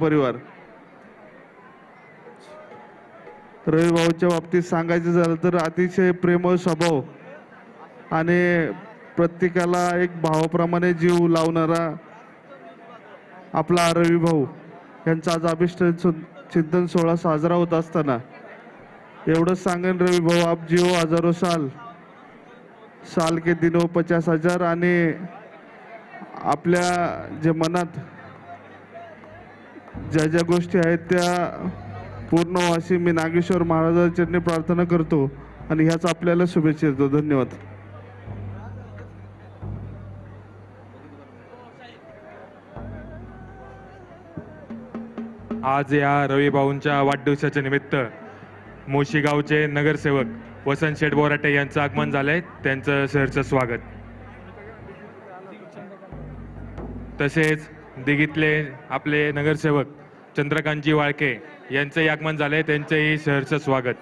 परिवार. रवी भाऊच्या बाबतीत सांगायचं झालं तर अतिशय प्रेमळ स्वभाव आणि प्रत्येकाला एक भावाप्रमाणे जीव लावणारा आपला रवी भाऊ यांचा आज अभिष्ट चिंतन सोहळा साजरा होत असताना एवढंच सांगेन रवी भाऊ आप जिओ हजारो साल. साल के दिनो पचास हजार आणि आपल्या जे मनात ज्या ज्या गोष्टी आहेत त्या पूर्ण व्हाशी मी नागेश्वर महाराजांच्या प्रार्थना करतो आणि ह्याच आपल्याला शुभेच्छा देतो. धन्यवाद. आज या रवी भाऊंच्या वाढदिवसाच्या निमित्त मोशी गावचे नगरसेवक वसंत शेठ बोराटे यांचं आगमन झालंय. त्यांचं सहर्ष स्वागत. तसेच दिघीतले आपले नगरसेवक चंद्रकांतजी वाळके यांचंही आगमन झालंय. त्यांचंही सहर्ष स्वागत.